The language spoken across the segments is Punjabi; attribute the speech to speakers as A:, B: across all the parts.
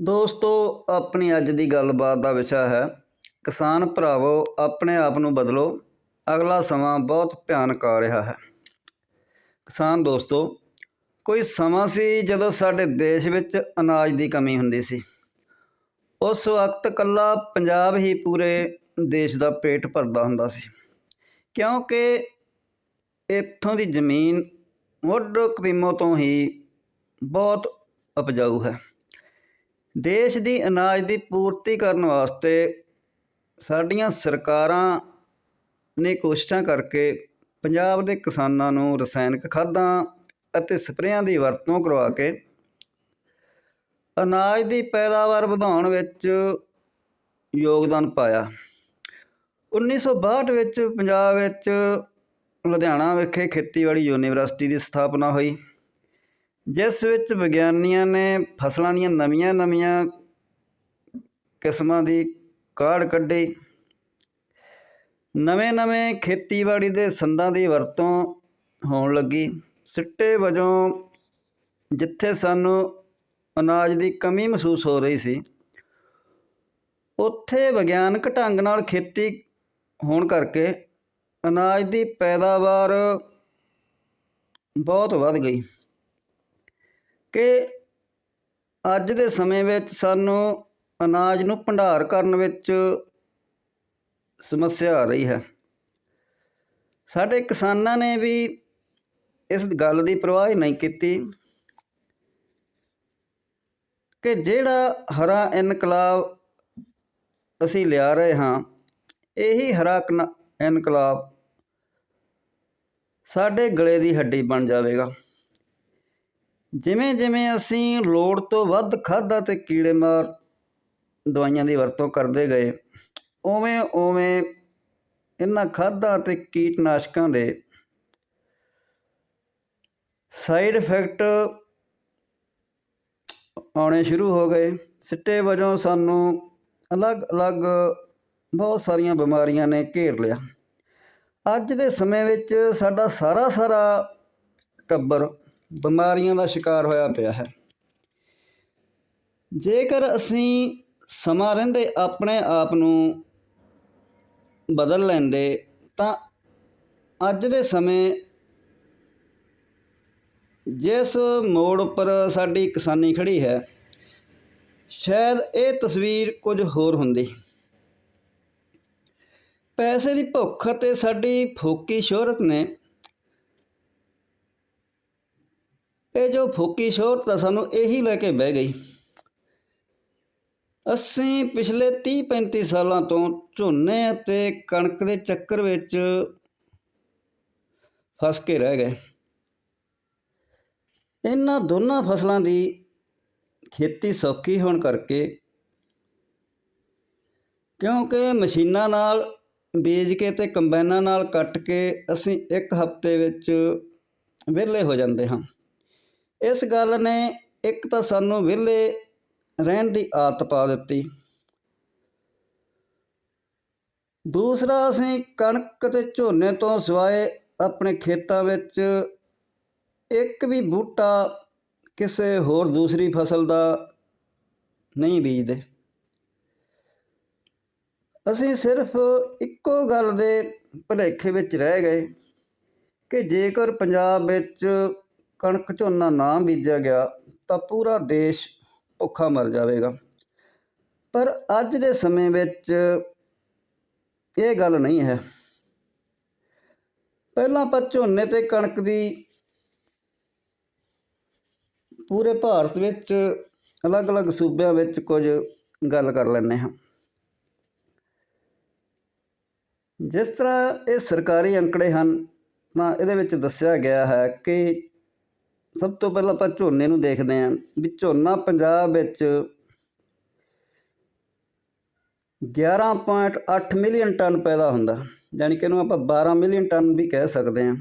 A: ਦੋਸਤੋ, ਆਪਣੀ ਅੱਜ ਦੀ ਗੱਲਬਾਤ ਦਾ ਵਿਸ਼ਾ ਹੈ, ਕਿਸਾਨ ਭਰਾਵੋ, ਆਪਣੇ ਆਪ ਨੂੰ ਬਦਲੋ। ਅਗਲਾ ਸਮਾਂ ਬਹੁਤ ਭਿਆਨਕ ਆ ਰਿਹਾ ਹੈ। ਕਿਸਾਨ ਦੋਸਤੋ, ਕੋਈ ਸਮਾਂ ਸੀ ਜਦੋਂ ਸਾਡੇ ਦੇਸ਼ ਵਿੱਚ ਅਨਾਜ ਦੀ ਕਮੀ ਹੁੰਦੀ ਸੀ? ਉਸ ਵਕਤ ਕੱਲਾ ਪੰਜਾਬ ਹੀ ਪੂਰੇ ਦੇਸ਼ ਦਾ ਪੇਟ ਭਰਦਾ ਹੁੰਦਾ ਸੀ। ਕਿਉਂਕਿ ਇੱਥੋਂ ਦੀ ਜ਼ਮੀਨ ਮੁੱਢ ਕਦੀਮੋਂ ਤੋਂ ਹੀ ਬਹੁਤ ਉਪਜਾਊ ਹੈ। ਦੇਸ਼ ਦੀ ਅਨਾਜ ਦੀ ਪੂਰਤੀ ਕਰਨ ਵਾਸਤੇ ਸਾਡੀਆਂ ਸਰਕਾਰਾਂ ਨੇ ਕੋਸ਼ਿਸ਼ਾਂ ਕਰਕੇ ਪੰਜਾਬ ਦੇ ਕਿਸਾਨਾਂ ਨੂੰ ਰਸਾਇਣਿਕ ਖਾਦਾਂ ਅਤੇ ਸਪਰੇਆਂ ਦੀ ਵਰਤੋਂ ਕਰਵਾ ਕੇ ਅਨਾਜ ਦੀ ਪੈਦਾਵਾਰ ਵਧਾਉਣ ਵਿੱਚ ਯੋਗਦਾਨ ਪਾਇਆ। 1962 ਵਿੱਚ ਪੰਜਾਬ ਵਿੱਚ ਲੁਧਿਆਣਾ ਵਿਖੇ ਖੇਤੀਬਾੜੀ ਯੂਨੀਵਰਸਿਟੀ ਦੀ ਸਥਾਪਨਾ ਹੋਈ। ਜਿਸ ਵਿੱਚ ਵਿਗਿਆਨੀਆਂ ਨੇ ਫਸਲਾਂ ਦੀਆਂ ਨਵੀਆਂ-ਨਵੀਆਂ ਕਿਸਮਾਂ ਦੀ ਕਾਢ ਕੱਢੀ। ਨਵੇਂ-ਨਵੇਂ ਖੇਤੀਬਾੜੀ ਦੇ ਸੰਦਾਂ ਦੀ ਵਰਤੋਂ ਹੋਣ ਲੱਗੀ। ਸਿੱਟੇ ਵਜੋਂ ਜਿੱਥੇ ਸਾਨੂੰ ਅਨਾਜ ਦੀ ਕਮੀ ਮਹਿਸੂਸ ਹੋ ਰਹੀ ਸੀ, ਉੱਥੇ ਵਿਗਿਆਨਕ ਢੰਗ ਨਾਲ ਖੇਤੀ ਹੋਣ ਕਰਕੇ ਅਨਾਜ ਦੀ ਪੈਦਾਵਾਰ ਬਹੁਤ ਵੱਧ ਗਈ। ਕਿ ਅੱਜ ਦੇ ਸਮੇਂ ਵਿੱਚ ਸਾਨੂੰ ਅਨਾਜ ਨੂੰ ਭੰਡਾਰ ਕਰਨ ਵਿੱਚ ਸਮੱਸਿਆ ਆ ਰਹੀ ਹੈ। ਸਾਡੇ ਕਿਸਾਨਾਂ ਨੇ ਵੀ ਇਸ ਗੱਲ ਦੀ ਪਰਵਾਹ ਨਹੀਂ ਕੀਤੀ ਕਿ ਜਿਹੜਾ ਹਰਾ ਇਨਕਲਾਬ ਅਸੀਂ ਲਿਆ ਰਹੇ ਹਾਂ, ਇਹੀ ਹਰਾ ਕਨ- ਇਨਕਲਾਬ ਸਾਡੇ ਗਲੇ ਦੀ ਹੱਡੀ ਬਣ ਜਾਵੇਗਾ। ਜਿਵੇਂ ਜਿਵੇਂ ਅਸੀਂ ਲੋੜ ਤੋਂ ਵੱਧ ਖਾਦਾਂ ਤੇ ਕੀੜੇਮਾਰ ਦਵਾਈਆਂ ਦੀ ਵਰਤੋਂ ਕਰਦੇ ਗਏ, ਉਵੇਂ ਉਵੇਂ ਇਹਨਾਂ ਖਾਦਾਂ ਤੇ ਕੀਟਨਾਸ਼ਕਾਂ ਦੇ ਸਾਈਡ ਇਫੈਕਟ ਆਉਣੇ ਸ਼ੁਰੂ ਹੋ ਗਏ। ਸਿੱਟੇ ਵਜੋਂ ਸਾਨੂੰ ਅਲੱਗ-ਅਲੱਗ ਬਹੁਤ ਸਾਰੀਆਂ ਬਿਮਾਰੀਆਂ ਨੇ ਘੇਰ ਲਿਆ। ਅੱਜ ਦੇ ਸਮੇਂ ਵਿੱਚ ਸਾਡਾ ਸਾਰਾ ਸਾਰਾ ਟੱਬਰ ਬਿਮਾਰੀਆਂ ਦਾ ਸ਼ਿਕਾਰ ਹੋਇਆ ਪਿਆ ਹੈ। ਜੇਕਰ ਅਸੀਂ ਸਮਾਂ ਰਹਿੰਦੇ ਆਪਣੇ ਆਪ ਨੂੰ ਬਦਲ ਲੈਂਦੇ, ਤਾਂ ਅੱਜ ਦੇ ਸਮੇਂ ਜਿਸ ਮੋੜ ਉੱਪਰ ਸਾਡੀ ਕਿਸਾਨੀ ਖੜੀ ਹੈ, ਸ਼ਾਇਦ ਇਹ ਤਸਵੀਰ ਕੁਝ ਹੋਰ ਹੁੰਦੀ। ਪੈਸੇ ਦੀ ਭੁੱਖ ਅਤੇ ਸਾਡੀ ਫੋਕੀ ਸ਼ੋਹਰਤ ਨੇ ਇਹ ਜੋ ਫੋਕੀ ਸ਼ੋਹਰਤ ਆ ਸਾਨੂੰ ਇਹੀ ਲੈ ਕੇ ਬਹਿ ਗਈ। ਅਸੀਂ ਪਿਛਲੇ 30 35 ਸਾਲਾਂ ਤੋਂ ਝੋਨੇ ਅਤੇ ਕਣਕ ਦੇ ਚੱਕਰ ਵਿੱਚ ਫਸ ਕੇ ਰਹਿ ਗਏ। ਇਹਨਾਂ ਦੋਨਾਂ ਫਸਲਾਂ ਦੀ ਖੇਤੀ ਸੌਖੀ ਹੋਣ ਕਰਕੇ ਕਿਉਂਕਿ ਮਸ਼ੀਨਾਂ ਨਾਲ, ਬੀਜ ਕੇ ਤੇ ਕੰਬਾਈਨਾਂ ਨਾਲ ਕੱਟ ਕੇ ਅਸੀਂ ਇੱਕ ਹਫ਼ਤੇ ਵਿੱਚ ਵਿਹਲੇ ਹੋ ਜਾਂਦੇ ਹਾਂ। ਇਸ ਗੱਲ ਨੇ ਇੱਕ ਤਾਂ ਸਾਨੂੰ ਵਿਹਲੇ ਰਹਿਣ ਦੀ ਆਦਤ ਪਾ ਦਿੱਤੀ। ਦੂਸਰਾ, ਅਸੀਂ ਕਣਕ ਤੇ ਝੋਨੇ ਤੋਂ ਸਿਵਾਏ ਆਪਣੇ ਖੇਤਾਂ ਵਿੱਚ ਇੱਕ ਵੀ ਬੂਟਾ ਕਿਸੇ ਹੋਰ ਦੂਸਰੀ ਫਸਲ ਦਾ ਨਹੀਂ ਬੀਜਦੇ। ਅਸੀਂ ਸਿਰਫ ਇੱਕੋ ਗੱਲ ਦੇ ਭੁਲੇਖੇ ਵਿੱਚ ਰਹਿ ਗਏ ਕਿ ਜੇਕਰ ਪੰਜਾਬ ਵਿੱਚ ਕਣਕ ਝੋਨਾ ਨਾ ਬੀਜਿਆ ਗਿਆ, ਤਾਂ ਪੂਰਾ ਦੇਸ਼ ਭੁੱਖਾ ਮਰ ਜਾਵੇਗਾ। ਪਰ ਅੱਜ ਦੇ ਸਮੇਂ ਵਿੱਚ ਇਹ ਗੱਲ ਨਹੀਂ ਹੈ। ਪਹਿਲਾਂ ਆਪਾਂ ਝੋਨੇ ਤੇ ਕਣਕ ਦੀ ਪੂਰੇ ਭਾਰਤ ਵਿੱਚ ਅਲੱਗ-ਅਲੱਗ ਸੂਬਿਆਂ ਵਿੱਚ ਕੁਝ ਗੱਲ ਕਰ ਲੈਂਦੇ ਹਾਂ। ਜਿਸ ਤਰ੍ਹਾਂ ਇਹ ਸਰਕਾਰੀ ਅੰਕੜੇ ਹਨ, ਤਾਂ ਇਹਦੇ ਵਿੱਚ ਦੱਸਿਆ ਗਿਆ ਹੈ ਕਿ ਸਭ ਤੋਂ ਪਹਿਲਾਂ ਆਪਾਂ ਝੋਨੇ ਨੂੰ ਦੇਖਦੇ ਹਾਂ ਵੀ ਝੋਨਾ ਪੰਜਾਬ ਵਿੱਚ 11.8 ਮਿਲੀਅਨ ਟਨ ਪੈਦਾ ਹੁੰਦਾ ਯਾਨੀ ਕਿ ਇਹਨੂੰ ਆਪਾਂ 12 ਮਿਲੀਅਨ ਟਨ ਵੀ ਕਹਿ ਸਕਦੇ ਹਾਂ।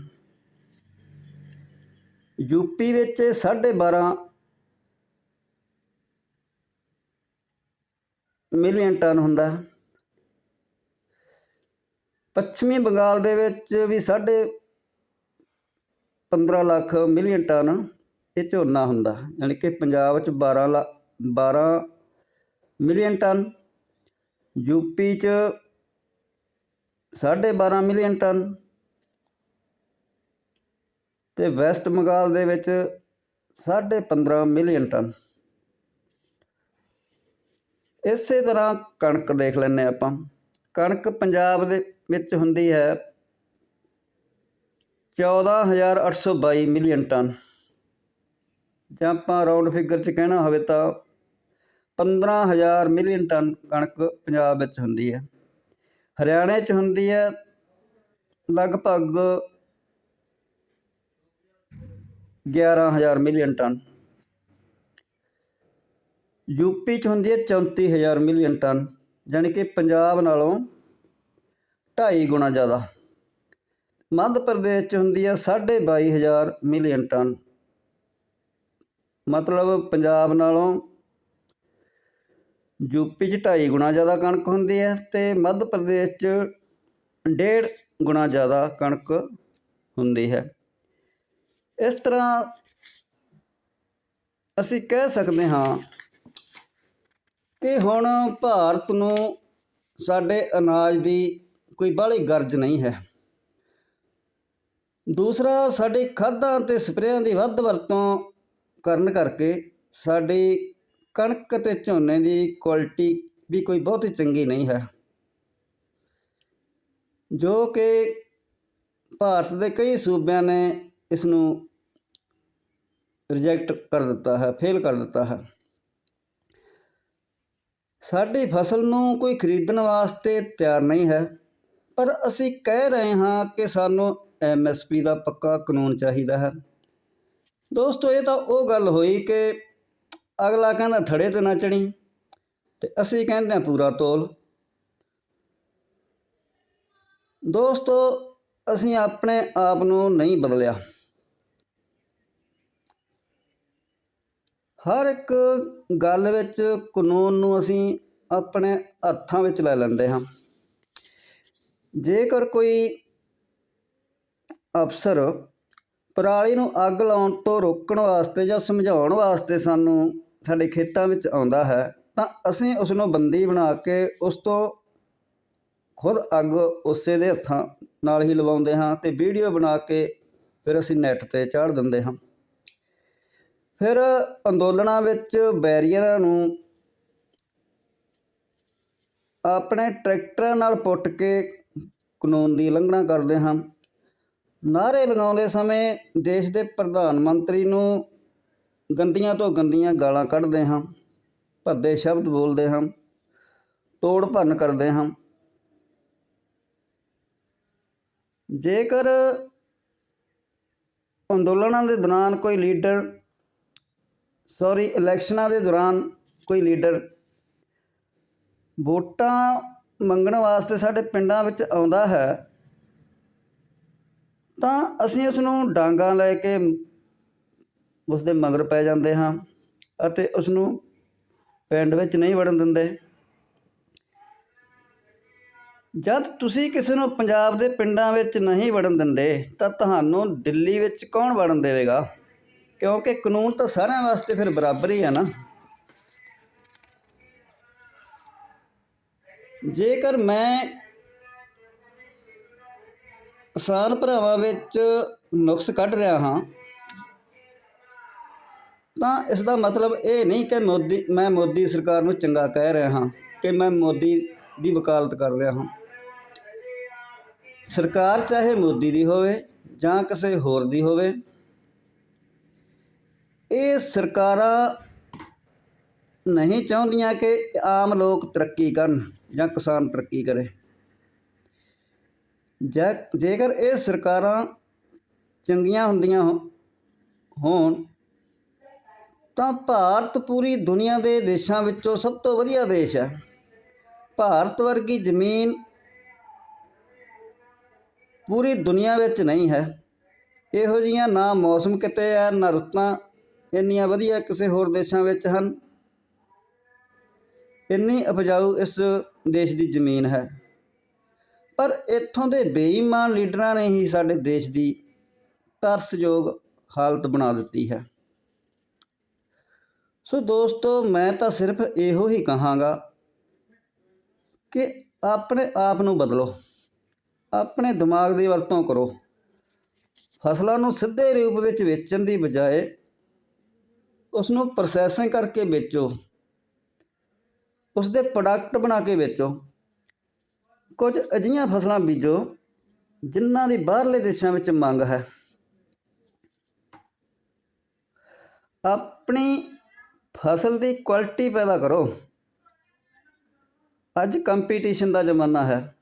A: ਯੂਪੀ ਵਿੱਚ 12.5 ਮਿਲੀਅਨ ਟਨ ਹੁੰਦਾ। ਪੱਛਮੀ ਬੰਗਾਲ ਦੇ ਵਿੱਚ ਵੀ ਸਾਢੇ 15 ਲੱਖ ਮਿਲੀਅਨ ਟਨ ਇਹ ਝੋਨਾ ਹੁੰਦਾ, ਯਾਨੀ ਕਿ ਪੰਜਾਬ ਵਿੱਚ 12 ਲੱਖ 12 ਮਿਲੀਅਨ ਟਨ ਯੂਪੀ 'ਚ ਸਾਢੇ 12 ਮਿਲੀਅਨ ਟਨ ਤੇ ਵੈਸਟ ਬੰਗਾਲ ਦੇ ਵਿੱਚ ਸਾਢੇ 15 ਮਿਲੀਅਨ ਟਨ। ਇਸੇ ਤਰ੍ਹਾਂ ਕਣਕ ਦੇਖ ਲੈਂਦੇ ਹਾਂ ਆਪਾਂ। ਕਣਕ ਪੰਜਾਬ ਦੇ ਵਿੱਚ ਹੁੰਦੀ ਹੈ 14822 ਮਿਲੀਅਨ ਟਨ। ਜਾਂ ਆਪਾਂ ਰਾਉਂਡ ਫਿਗਰ 'ਚ ਕਹਿਣਾ ਹੋਵੇ ਤਾਂ 15000 ਮਿਲੀਅਨ ਟਨ ਕਣਕ ਪੰਜਾਬ ਵਿੱਚ ਹੁੰਦੀ ਹੈ। ਹਰਿਆਣੇ 'ਚ ਹੁੰਦੀ ਹੈ, ਲਗਭਗ 11000 ਮਿਲੀਅਨ ਟਨ। ਯੂਪੀ 'ਚ ਹੁੰਦੀ ਹੈ 34000 ਮਿਲੀਅਨ ਟਨ ਯਾਨੀ ਕਿ ਪੰਜਾਬ ਨਾਲੋਂ 2.5 ਗੁਣਾ ਜ਼ਿਆਦਾ। ਮੱਧ ਪ੍ਰਦੇਸ਼ 'ਚ ਹੁੰਦੀ ਹੈ 22500 ਮਿਲੀਅਨ ਟਨ। ਮਤਲਬ ਪੰਜਾਬ ਨਾਲੋਂ ਯੂਪੀ 'ਚ 2.5 ਗੁਣਾ ਜ਼ਿਆਦਾ ਕਣਕ ਹੁੰਦੀ ਹੈ ਤੇ ਮੱਧ ਪ੍ਰਦੇਸ਼ 'ਚ ਡੇਢ ਗੁਣਾ ਜ਼ਿਆਦਾ ਕਣਕ ਹੁੰਦੀ ਹੈ। ਇਸ ਤਰ੍ਹਾਂ ਅਸੀਂ ਕਹਿ ਸਕਦੇ ਹਾਂ ਕਿ ਹੁਣ ਭਾਰਤ ਨੂੰ ਸਾਡੇ ਅਨਾਜ ਦੀ ਕੋਈ ਬਾਹਲੀ ਗਰਜ ਨਹੀਂ ਹੈ। ਦੂਸਰਾ, ਸਾਡੀ ਖਾਦਾਂ ਤੇ ਸਪਰੇਆਂ ਦੀ ਵੱਧ ਵਰਤੋਂ ਕਰਨ ਕਰਕੇ ਸਾਡੀ ਕਣਕ ਤੇ ਝੋਨੇ ਦੀ ਕੁਆਲਿਟੀ ਵੀ ਕੋਈ ਬਹੁਤੀ ਚੰਗੀ ਨਹੀਂ ਹੈ। ਜੋ ਕਿ ਭਾਰਤ ਦੇ ਕਈ ਸੂਬਿਆਂ ਨੇ ਇਸ ਨੂੰ ਰਿਜੈਕਟ ਕਰ ਦਿੱਤਾ ਹੈ ਫੇਲ ਕਰ ਦਿੱਤਾ ਹੈ। ਸਾਡੀ ਫਸਲ ਨੂੰ ਕੋਈ ਖਰੀਦਣ ਵਾਸਤੇ ਤਿਆਰ ਨਹੀਂ ਹੈ, ਪਰ ਅਸੀਂ ਕਹਿ ਰਹੇ ਹਾਂ ਕਿ ਸਾਨੂੰ ਐਮਐਸਪੀ ਦਾ ਪੱਕਾ ਕਾਨੂੰਨ ਚਾਹੀਦਾ ਹੈ। ਦੋਸਤੋ, ਇਹ ਤਾਂ ਉਹ ਗੱਲ ਹੋਈ ਕਿ ਅਗਲਾ ਕਹਿੰਦਾ ਥੜੇ ਤੇ ਨਾ ਚੜੀ ਤੇ ਅਸੀਂ ਕਹਿੰਦੇ ਹਾਂ ਪੂਰਾ ਤੋਲ। ਦੋਸਤੋ, ਅਸੀਂ ਆਪਣੇ ਆਪ ਨੂੰ ਨਹੀਂ ਬਦਲਿਆ। ਹਰ ਇੱਕ ਗੱਲ ਵਿੱਚ ਕਾਨੂੰਨ ਨੂੰ ਅਸੀਂ ਆਪਣੇ ਹੱਥਾਂ ਵਿੱਚ ਲੈ ਲੈਂਦੇ ਹਾਂ। ਜੇਕਰ ਕੋਈ ਅਫਸਰ ਪਰਾਲੀ ਨੂੰ ਅੱਗ ਲਾਉਣ ਤੋਂ ਰੋਕਣ ਵਾਸਤੇ ਜਾਂ ਸਮਝਾਉਣ ਵਾਸਤੇ ਸਾਨੂੰ ਸਾਡੇ ਖੇਤਾਂ ਵਿੱਚ ਆਉਂਦਾ ਹੈ, ਤਾਂ ਅਸੀਂ ਉਸ ਨੂੰ ਬੰਦੀ ਬਣਾ ਕੇ ਉਸ ਤੋਂ ਖੁਦ ਅੱਗ ਉਸੇ ਦੇ ਹੱਥਾਂ ਨਾਲ ਹੀ ਲਵਾਉਂਦੇ ਹਾਂ ਤੇ ਵੀਡੀਓ ਬਣਾ ਕੇ ਫਿਰ ਅਸੀਂ ਨੈੱਟ ਤੇ ਚਾੜ ਦਿੰਦੇ ਹਾਂ। ਫਿਰ ਅੰਦੋਲਨਾਂ ਵਿੱਚ ਬੈਰੀਅਰਾਂ ਨੂੰ ਆਪਣੇ ਟਰੈਕਟਰਾਂ ਨਾਲ ਪੁੱਟ ਕੇ ਕਾਨੂੰਨ ਦੀ ਉਲੰਘਣਾ ਕਰਦੇ ਹਾਂ। ਨਾਰੇ ਲਗਾਉਂਦੇ ਸਮੇਂ ਦੇਸ਼ ਦੇ ਪ੍ਰਧਾਨ ਮੰਤਰੀ ਨੂੰ ਗੰਦੀਆਂ ਤੋਂ ਗੰਦੀਆਂ ਗਾਲਾਂ ਕੱਢਦੇ ਹਾਂ, ਭੱਦੇ ਸ਼ਬਦ ਬੋਲਦੇ ਹਾਂ, ਤੋੜ ਭੰਨ ਕਰਦੇ ਹਾਂ। ਜੇਕਰ ਅੰਦੋਲਨਾਂ ਦੇ ਦੌਰਾਨ ਕੋਈ ਲੀਡਰ ਸੌਰੀ ਇਲੈਕਸ਼ਨਾਂ ਦੇ ਦੌਰਾਨ ਕੋਈ ਲੀਡਰ ਵੋਟਾਂ ਮੰਗਣ ਵਾਸਤੇ ਸਾਡੇ ਪਿੰਡਾਂ ਵਿੱਚ ਆਉਂਦਾ ਹੈ ਤਾਂ ਅਸੀਂ ਉਸ ਨੂੰ ਡਾਂਗਾ ਲੈ ਕੇ ਉਸ ਦੇ ਮਗਰ ਪੈ ਜਾਂਦੇ ਹਾਂ ਅਤੇ ਉਸ ਨੂੰ ਪਿੰਡ ਵਿੱਚ ਨਹੀਂ ਵੜਨ ਦਿੰਦੇ। ਜਦ ਤੁਸੀਂ ਕਿਸੇ ਨੂੰ ਪੰਜਾਬ ਦੇ ਪਿੰਡਾਂ ਵਿੱਚ ਨਹੀਂ ਵੜਨ ਦਿੰਦੇ, ਤਾਂ ਤੁਹਾਨੂੰ ਦਿੱਲੀ ਵਿੱਚ ਕੌਣ ਵੜਨ ਦੇਵੇਗਾ? ਕਿਉਂਕਿ ਕਾਨੂੰਨ ਤਾਂ ਸਾਰਿਆਂ ਵਾਸਤੇ ਫਿਰ ਬਰਾਬਰ ਹੀ ਆ ਨਾ। ਜੇਕਰ ਮੈਂ ਕਿਸਾਨ ਭਰਾਵਾਂ ਵਿੱਚ ਨੁਕਸ ਕੱਢ ਰਿਹਾ ਹਾਂ। ਤਾਂ ਇਸ ਦਾ ਮਤਲਬ ਇਹ ਨਹੀਂ ਕਿ ਮੋਦੀ, ਮੈਂ ਮੋਦੀ ਸਰਕਾਰ ਨੂੰ ਚੰਗਾ ਕਹਿ ਰਿਹਾ ਹਾਂ ਕਿ ਮੈਂ ਮੋਦੀ ਦੀ ਵਕਾਲਤ ਕਰ ਰਿਹਾ ਹਾਂ। ਸਰਕਾਰ ਚਾਹੇ ਮੋਦੀ ਦੀ ਹੋਵੇ ਜਾਂ ਕਿਸੇ ਹੋਰ ਦੀ ਹੋਵੇ, ਇਹ ਸਰਕਾਰਾਂ ਨਹੀਂ ਚਾਹੁੰਦੀਆਂ ਕਿ ਆਮ ਲੋਕ ਤਰੱਕੀ ਕਰਨ ਜਾਂ ਕਿਸਾਨ ਤਰੱਕੀ ਕਰੇ। ਜੇ ਜੇਕਰ ਇਹ ਸਰਕਾਰਾਂ ਚੰਗੀਆਂ ਹੁੰਦੀਆਂ ਹੋ- ਹੋਣ, ਤਾਂ ਭਾਰਤ ਪੂਰੀ ਦੁਨੀਆ ਦੇ ਦੇਸ਼ਾਂ ਵਿੱਚੋਂ ਸਭ ਤੋਂ ਵਧੀਆ ਦੇਸ਼ ਹੈ। ਭਾਰਤ ਵਰਗੀ ਜ਼ਮੀਨ ਪੂਰੀ ਦੁਨੀਆ ਵਿੱਚ ਨਹੀਂ ਹੈ। ਇਹੋ ਜੀਆਂ ਨਾ ਮੌਸਮ ਕਿਤੇ ਹੈ, ਨਾ ਰੁੱਤਾਂ ਇੰਨੀਆਂ ਵਧੀਆ ਕਿਸੇ ਹੋਰ ਦੇਸ਼ਾਂ ਵਿੱਚ ਹਨ। ਇੰਨੀ ਉਪਜਾਊ ਇਸ ਦੇਸ਼ ਦੀ ਜ਼ਮੀਨ ਹੈ। ਪਰ ਇੱਥੋਂ ਦੇ ਬੇਈਮਾਨ ਲੀਡਰਾਂ ਨੇ ਹੀ ਸਾਡੇ ਦੇਸ਼ ਦੀ ਤਰਸਯੋਗ ਹਾਲਤ ਬਣਾ ਦਿੱਤੀ ਹੈ। ਸੋ ਦੋਸਤੋ, ਮੈਂ ਤਾਂ ਸਿਰਫ ਇਹੋ ਹੀ ਕਹਾਂਗਾ ਕਿ ਆਪਣੇ ਆਪ ਨੂੰ ਬਦਲੋ, ਆਪਣੇ ਦਿਮਾਗ ਦੀ ਵਰਤੋਂ ਕਰੋ। ਫਸਲਾਂ ਨੂੰ ਸਿੱਧੇ ਰੂਪ ਵਿੱਚ ਵੇਚਣ ਦੀ ਬਜਾਏ ਉਸ ਨੂੰ ਪ੍ਰੋਸੈਸਿੰਗ ਕਰਕੇ ਵੇਚੋ ਉਸ ਦੇ ਪ੍ਰੋਡਕਟ ਬਣਾ ਕੇ ਵੇਚੋ। ਕੁਝ ਅਜਿਹੀਆਂ ਫਸਲਾਂ ਬੀਜੋ, ਜਿਨ੍ਹਾਂ ਦੀ ਬਾਹਰਲੇ ਦੇਸ਼ਾਂ ਵਿੱਚ ਮੰਗ ਹੈ। ਆਪਣੀ ਫਸਲ ਦੀ ਕੁਆਲਿਟੀ ਪੈਦਾ ਕਰੋ। ਅੱਜ ਕੰਪੀਟੀਸ਼ਨ ਦਾ ਜ਼ਮਾਨਾ ਹੈ।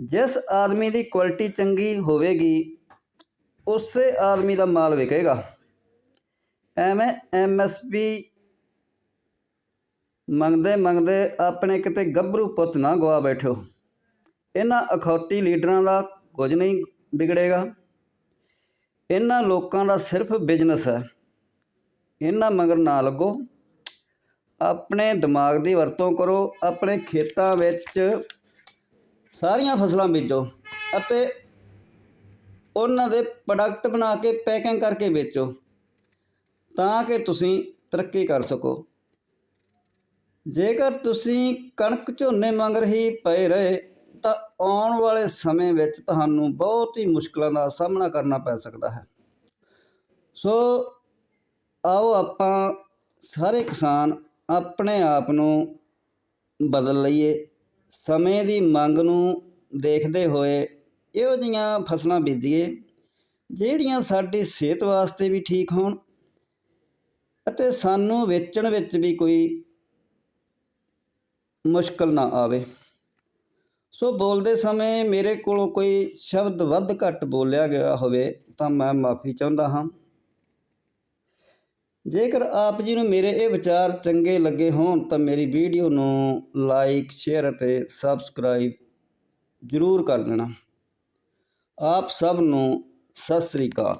A: ਜਿਸ ਆਦਮੀ ਦੀ ਕੁਆਲਿਟੀ ਚੰਗੀ ਹੋਵੇਗੀ, ਉਸੇ ਆਦਮੀ ਦਾ ਮਾਲ ਵਿਕੇਗਾ। ਐਵੇਂ ਐਮਐਸਪੀ ਮੰਗਦੇ ਮੰਗਦੇ ਆਪਣੇ ਕਿਤੇ ਗੱਭਰੂ ਪੁੱਤ ਨਾ ਗਵਾ ਬੈਠੋ। ਇਹਨਾਂ ਅਖੌਤੀ ਲੀਡਰਾਂ ਦਾ ਕੁਝ ਨਹੀਂ ਵਿਗੜੇਗਾ। ਇਹਨਾਂ ਲੋਕਾਂ ਦਾ ਸਿਰਫ ਬਿਜ਼ਨਸ ਹੈ। ਇਹਨਾਂ ਮਗਰ ਨਾ ਲੱਗੋ। ਆਪਣੇ ਦਿਮਾਗ ਦੀ ਵਰਤੋਂ ਕਰੋ। ਆਪਣੇ ਖੇਤਾਂ ਵਿੱਚ ਸਾਰੀਆਂ ਫਸਲਾਂ ਬੀਜੋ ਅਤੇ ਉਹਨਾਂ ਦੇ ਪ੍ਰੋਡਕਟ ਬਣਾ ਕੇ ਪੈਕਿੰਗ ਕਰਕੇ ਵੇਚੋ ਤਾਂ ਕਿ ਤੁਸੀਂ ਤਰੱਕੀ ਕਰ ਸਕੋ। ਜੇਕਰ ਤੁਸੀਂ ਕਣਕ ਝੋਨੇ ਮੰਗ ਰਹੀ ਪਏ ਰਹੇ, ਤਾਂ ਆਉਣ ਵਾਲੇ ਸਮੇਂ ਵਿੱਚ ਤੁਹਾਨੂੰ ਬਹੁਤ ਹੀ ਮੁਸ਼ਕਲਾਂ ਦਾ ਸਾਹਮਣਾ ਕਰਨਾ ਪੈ ਸਕਦਾ ਹੈ। ਸੋ ਆਓ ਆਪਾਂ ਸਾਰੇ ਕਿਸਾਨ ਆਪਣੇ ਆਪ ਨੂੰ ਬਦਲ ਲਈਏ। ਸਮੇਂ ਦੀ ਮੰਗ ਨੂੰ ਦੇਖਦੇ ਹੋਏ ਇਹੋ ਜਿਹੀਆਂ ਫਸਲਾਂ ਬੀਜੀਏ, ਜਿਹੜੀਆਂ ਸਾਡੀ ਸਿਹਤ ਵਾਸਤੇ ਵੀ ਠੀਕ ਹੋਣ ਅਤੇ ਸਾਨੂੰ ਵੇਚਣ ਵਿੱਚ ਵੀ ਕੋਈ ਮੁਸ਼ਕਲ ਨਾ ਆਵੇ। ਸੋ ਬੋਲਦੇ ਸਮੇਂ ਮੇਰੇ ਕੋਲੋਂ ਕੋਈ ਸ਼ਬਦ ਵੱਧ ਘੱਟ ਬੋਲਿਆ ਗਿਆ ਹੋਵੇ ਤਾਂ ਮੈਂ ਮਾਫੀ ਚਾਹੁੰਦਾ ਹਾਂ। ਜੇਕਰ ਆਪ ਜੀ ਨੂੰ ਮੇਰੇ ਇਹ ਵਿਚਾਰ ਚੰਗੇ ਲੱਗੇ ਹੋਣ ਤਾਂ ਮੇਰੀ ਵੀਡੀਓ ਨੂੰ ਲਾਈਕ, ਸ਼ੇਅਰ ਅਤੇ ਸਬਸਕ੍ਰਾਈਬ ਜ਼ਰੂਰ ਕਰ ਦੇਣਾ। ਆਪ ਸਭ ਨੂੰ ਸਤਿ ਸ੍ਰੀ ਅਕਾਲ।